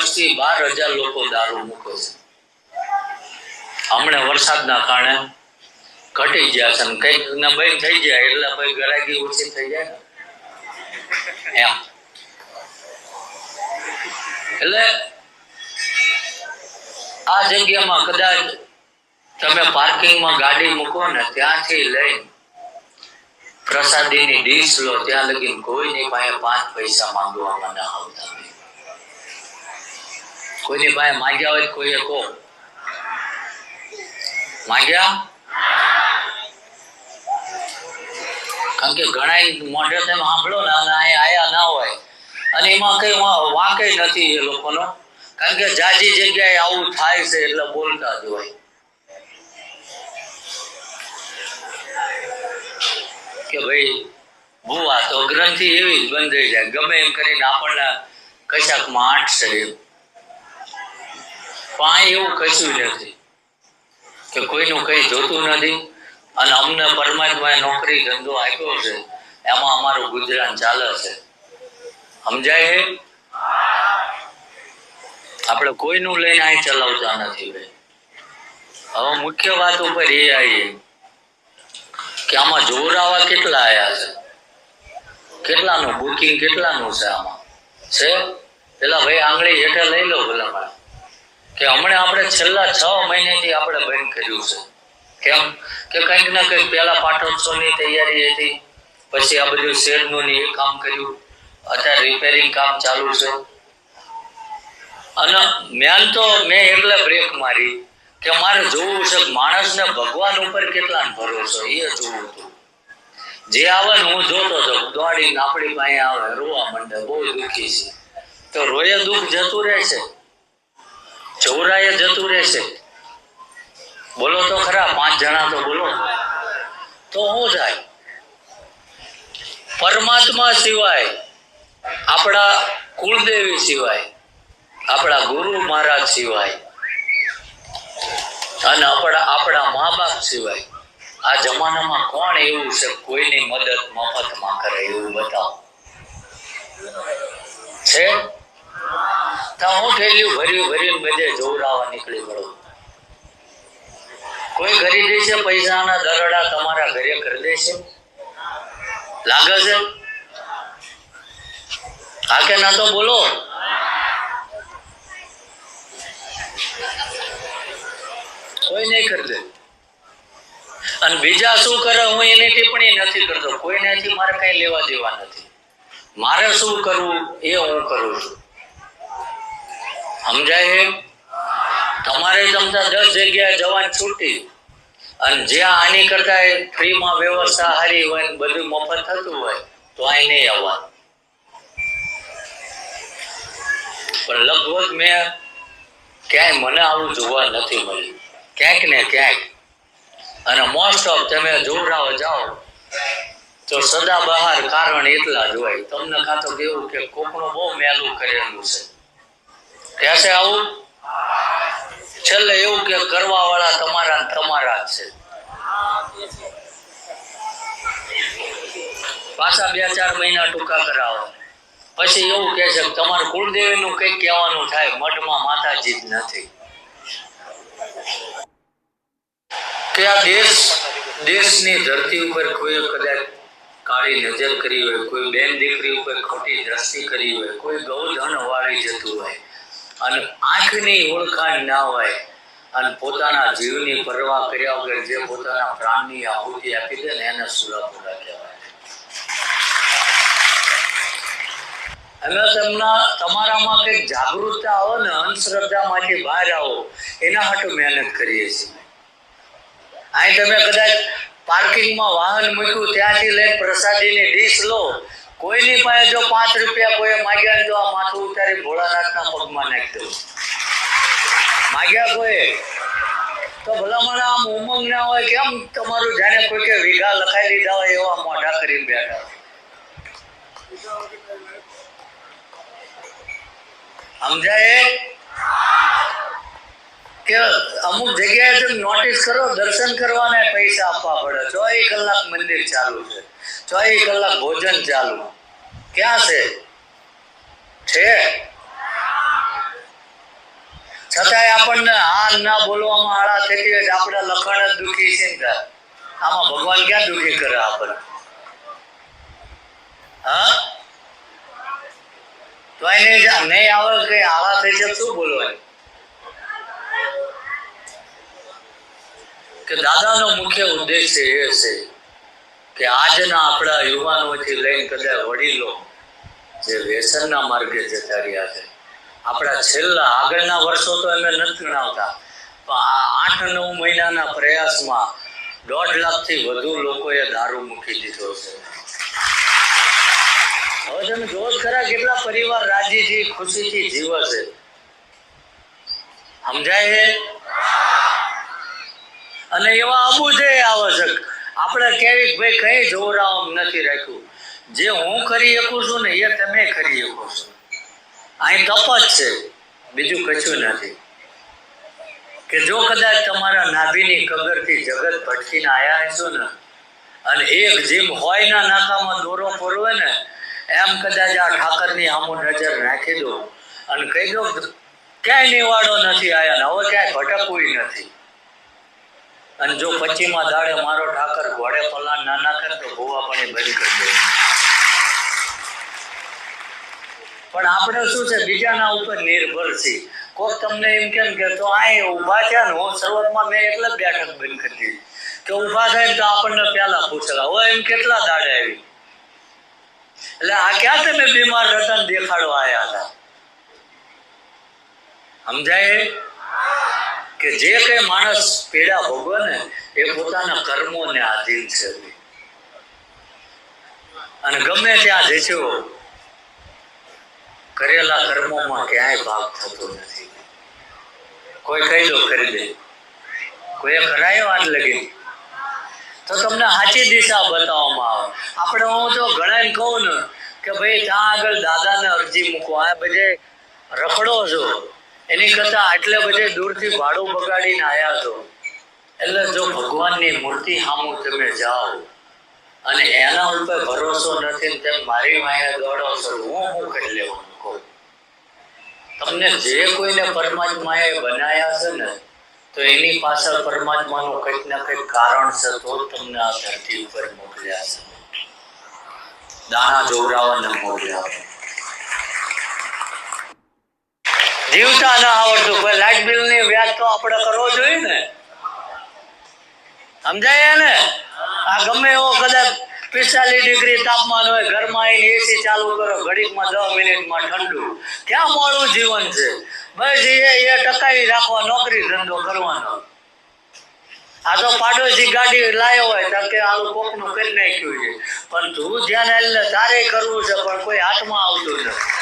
દસથી બાર હજાર લોકો દારૂ મૂકે છે. હમણાં વરસાદના કારણે ઘટી ગયા છે કંઈક બંધ થઈ જાય, એટલે ભાઈ ગરાગી ઓછી થઈ જાય એમ. એટલે આ જગ્યામાં કદાચ તમે પાર્કિંગમાં ગાડી મૂકો ને ત્યાંથી લઈને પ્રસાદીની ડીશ લો, ત્યાં લગી કોઈની પાસે પાંચ પૈસા માંગવામાં ના આવતા. કોઈની પાસે માંગ્યા હોય કોઈ કહો. માંગ્યા? કારણ કે ઘણા મોઢે તમે સાંભળો ને અને અહીંયા આયા ના હોય. અને એમાં કઈ વાંકે નથી એ લોકોનો. કારણ કે જાજી જગ્યાએ આવું થાય છે એટલે બોલતા જ હોય. કે ભાઈ, ભૂવા તો ગ્રંથિ એવી જ બંધ થઈ જાય. ગમે એમ કરીને આપણને કશાકમાં આંટશે એમ આ એવું કશું નથી. કે કોઈનું કઈ જોતું નથી. અને અમને પરમાત્માએ નોકરી ધંધો આપ્યો છે. એમાં અમારું ગુજરાન ચાલે છે. સમજાય છે? આપણે કોઈનું લઈને અહીં ચલાવતા નથી ભાઈ. હવે મુખ્ય વાત ઉપર એ આવીએ કે આમાં જોરાવા કેટલા આયા છે? કેટલાનું બુકિંગ કેટલાનું છે આમાં? છે? પેલા ભાઈ આંગળી હેઠળ લઈ લો પેલા મારે કે હમણાં આપણે છેલ્લા છ મહિનેથી આપણે બંધ કર્યું છે. કેમ? કે કંઈક ને કંઈક પેલા પાટોત્સવની તૈયારી હતી, પછી આ બધું શેરનું ને એ કામ કર્યું, અત્યારે રિપેરિંગ કામ ચાલુ છે. અને મેન તો મેં એટલે બ્રેક મારી કે મારે જોવું છે માણસને ભગવાન ઉપર કેટલા ભરોસો, એ જોવું હતું. જે આવે ને હું જોતો હતો દોડીને આપણી પાસે આવે, રોવા માંડે, બહુ દુઃખી છે. તો રોયે દુઃખ જતું રહેશે ચૌરાએ જતું રહેશે. બોલો તો ખરા, પાંચ જણા તો બોલો. તો શું જાય? પરમાત્મા સિવાય, આપણા કુળદેવી સિવાય, આપણા ગુરુ મહારાજ સિવાય, અને આપણા આપણા મા બાપ સિવાય, આ જમાનામાં કોણ એવું છે? કોઈની મદદ મફતમાં કરે એવું બતાવો. છે? તો હું થયેલું ભર્યું ભર્યું બધે જોવરાવા નીકળી પડો. કોઈ કરી છે પૈસાના દરોડા તમારા ઘરે કરી છે? લાગે છે? હા ના તો બોલો. કોઈ નહીં કરી દે અને બીજા શું કરે? હું એની ટિપ્પણી નથી કરતો. કોઈનેથી મારે કઈ લેવા દેવા નથી. મારે શું કરવું? એ હું કરું છું. સમજાય તમારે તમતા દસ જગ્યાએ જવાની છૂટી. અને જ્યાં આની કરતા ફ્રીમાં વ્યવસ્થા સારી હોય ને બધું મફત થતું હોય, તો અહીં નહીં આવવાનું. પણ લગભગ મેં ક્યાંય મને આવું જોવા નથી મળ્યું. ક્યાંક ને ક્યાંક. અને મોસ્ટ ઓફ તમે જોવરાવા જાઓ, તો સદા બહાર કારણ એટલા જ હોય. તમને કાં તો કેવું કે કોકનું બહુ મેલું કરેલું છે. કહેશે આવું? છેલ્લે એવું કે કરવા વાળા તમારા તમારા છે. પાછા બે ચાર મહિના ટૂંકા કરાવો. પછી એવું કે છે તમારું કુળદેવી નું કઈ કહેવાનું થાય મઠમાં માતાજી જ નથી. કે આ દેશ, દેશની ધરતી ઉપર કોઈ કદાચ કાળી નજર કરી હોય, કોઈ બેન દીકરી ઉપર ખોટી દ્રષ્ટિ કરી હોય, કોઈ ગૌધન વાળી જતું હોય અને આંખની ઓળખાણ ના હોય અને પોતાના જીવની પરવા કર્યા વગર જે પોતાના પ્રાણની આહુતિ આપી દે ને એને સુરાપુરા કહેવાય. અને તેમના તમારામાં કંઈક જાગૃતતા આવો ને અંધશ્રદ્ધામાંથી બહાર આવો, એના માટે મહેનત કરીએ છીએ. અહીં તમે કદાચ પાર્કિંગમાં વાહન મૂક્યું, ત્યાંથી લઈને પ્રસાદીની ડીશ લો કોઈની પાસે જો પાંચ રૂપિયા કોઈ માગ્યા તો આ માથું ઉતારી ભોળાનાથના પગમાં નાખી માગ્યા કોઈ તો ભલામણ આમ ઉમંગ ના હોય કેમ તમારું જાણે કોઈ કે વીઘા લખાઈ લીધા હોય એવા મોઢા કરીને બેઠા સમજાય? કે અમુક જગ્યાએ તમે નોટિસ કરો, દર્શન કરવાના પૈસા આપવા પડે. ચોવીસ કલાક મંદિર ચાલુ છે. ચોવીસ કલાક ભોજન ચાલુ. ક્યાં છે? છે? છતાંય આપણને આ ના બોલવામાં આળા થતી હોય આપણા લખાણ જ દુઃખી છે આમાં ભગવાન ક્યાં દુઃખી કરે આપણને? હા? તો એને નહીં આવે કે આળા થઈ જાય શું બોલવાય કે દાદાનો મુખ્ય ઉદ્દેશ્ય એ છે કે આજના આપણા યુવાનોથી લઈને કદાચ વડીલો જે વ્યસનના માર્ગે જતા રહ્યા છે. આપણા છેલ્લા આગળના વર્ષો તો અમે નથી ગણાવતા, પણ આઠ નવ મહિનાના પ્રયાસમાં દોઢ લાખથી વધુ લોકોએ દારૂ મૂકી દીધો છે. હવે તમે જોવો ખરા કેટલા પરિવાર રાજીથી ખુશીથી જીવે છે. સમજાય અને એવા અબુ છે આવશ્યક આપણે કેવી ભાઈ કઈ જોરાવ નથી રાખ્યું. જે હું કરી શકું છું ને એ તમે કરી શકો છો. અહીં તપ જ છે. બીજું કશું નથી. કે જો કદાચ તમારા નાભીની કગરથી જગત ભટકીને આવ્યા હશો ને, અને એક જીમ હોયના નાકામાં દોરો ફોરવે ને, એમ કદાચ આ ઠાકરની આમો નજર નાખી દો અને કહી દો ક્યાંય નિવાડો નથી આવ્યા ને, હવે ક્યાંય ભટકવું નથી. અને જો પચ્ચીમાં દાડે મારો ઠાકર ઘોડે પલાણ ના નાખે તો ભૂવા પાણી બંધ કરી દે. પણ આપણે શું છે, બીજાના ઉપર નિર્ભર છે કોક તમને એમ કેમ કે, તો આ ઊભા થયા ને, હું શરૂઆતમાં મેં એટલે જ બેઠક બંધ કરી દીધી. કે ઊભા થાય તો આપણને પહેલા પૂછેલા હોય એમ કેટલા દાડે આવી? એટલે આ ક્યાં તમે બીમાર હતા દેખાડવા આવ્યા હતા? સમજાય? કે જે કઈ માણસ પીડા ભોગવે ને એ પોતાના કર્મોને આધીન છે. અને ગમે ત્યાં જશો કરેલા કર્મોમાં ક્યાંય ભાગ થતો નથી. કોઈ કહી દો કરી દે કોઈએ કરાયો આજ લગી? તો તમને સાચી દિશા બતાવવામાં આવે. આપણે હું તો ઘણા કહું ને કે ભાઈ ત્યાં આગળ દાદાને અરજી મૂકો આ બધે રખડો છો. એની કરતા આટલે બધે દૂરથી ભાડું બગાડીને આવ્યા છો. એટલે જો ભગવાનની મૂર્તિ સામું તમે જાઓ અને એના ઉપર ભરોસો નથી તેમ મારી માયા દોડો છો, હું કરી લેવાનું તમને જે કોઈને પરમાત્માએ બનાવ્યા છે ને, તો એની પાછળ પરમાત્માનું કંઈક ને કંઈક કારણ છે તો તમને આ ધરતી ઉપર મોકલ્યા છે. દાણા જોવરાવાને મોકલ્યા છે. જીવતા ના આવડતું. કોઈ લાઇટ બિલની વ્યાજ તો આપણે કરવો જોઈએ ને. સમજાય ને આ ગમે એવો કદાચ પિસ્તાલીસ ડિગ્રી તાપમાન હોય, ઘરમાં આવીને એસી ચાલુ કરો, ઘડીકમાં દસ મિનિટમાં ઠંડુ. ક્યાં મોડું જીવન છે? બસ એ એ ટકાવી રાખવા, નોકરી ધંધો કરવાનો. આ તો પાડોશી ગાડી લાયો હોય, તો કે આવું કોકનું કરી નાખ્યું છે. પણ તું ધ્યાન આવીને તારે કરવું છે, પણ કોઈ હાથમાં આવતું નથી.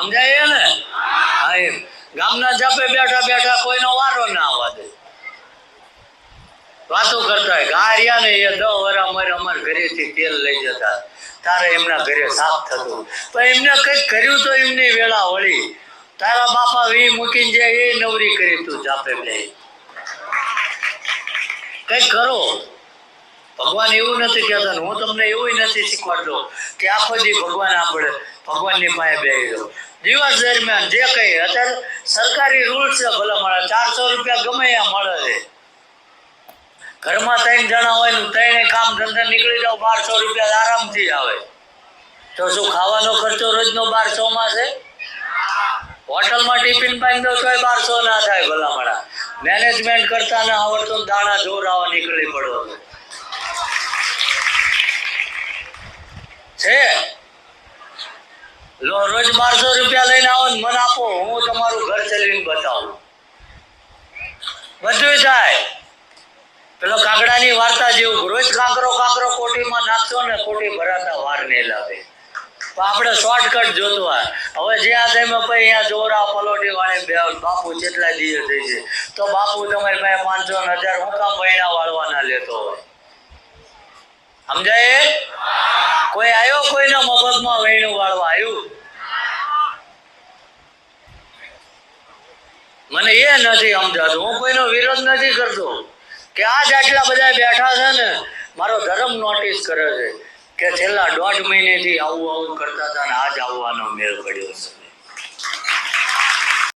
સમજાય ને હા, એમ. ગામના જાપે બેઠા બેઠા કોઈનો વારો ના આવવા દે વાતો કરતા હોય, ગા રહ્યા ને એ દસ વર અમારે, અમારા ઘરેથી તેલ લઈ જતા. તારે એમના ઘરે સાફ થતું. પણ એમને કંઈક કર્યું તો એમની વેળા વળી. તારા બાપા વી મૂકીને જાય એ નવરી કરી તું જાપે બે. કંઈક કરો. ભગવાન એવું નથી કહેતા હું તમને એવું નથી શીખવાડતો કે આખો દી ભગવાન આપણે ભગવાનની પાસે બેસી દો દિવસ દરમિયાન જે કઈ અત્યારે સરકારી રૂલ્સ છે ભલે મળે ચારસો રૂપિયા ગમે ત્યાં મળે છે. ઘરમાં ત્રણ જણા હોય ને ત્રણે કામ ધંધા નીકળી જાવ બારસો રૂપિયા આરામથી આવે. તો શું ખાવાનો ખર્ચો રોજનો બારસો માં છે? હોટલમાં ટિફિન પાઈ દો તોય બારસો ના થાય ભલામણા. મેનેજમેન્ટ કરતા ના આવડતું દાણા જોરાવા નીકળી પડો છે? લો, રોજ બારસો રૂપિયા લઈને આવો ને મને આપો, હું તમારું ઘર ચલીને બતાવું. બધું થાય. પેલો કાગડાની વાર્તા જેવું, રોજ કાંકરો કાંકરો કોટીમાં નાખશો ને કોટી ભરાતા વાર નહીં લાગે. તો આપણે શોર્ટકટ જોતો હોય. હવે જ્યાં તમે પછી અહીંયા જોરા, પલોટી વાળે બે બાપુ જેટલા દિવસ થઈ છે. તો બાપુ તમારી પાસે પાંચસો ને હજાર હું કામ મહિના વાળવાના લેતો હોય. સમજાય? કોઈ આવ્યો કોઈના મફતમાં વહીણું વાળવા આવ્યું મને એ નથી સમજાતું. હું કોઈનો વિરોધ નથી કરતો કે આજ આટલા બધા બેઠા છે ને, મારો ધર્મ નોટિસ કરે છે કે છેલ્લા દોઢ મહિનેથી આવું આવું કરતા હતા ને આજ આવવાનો મેળ પડ્યો છે.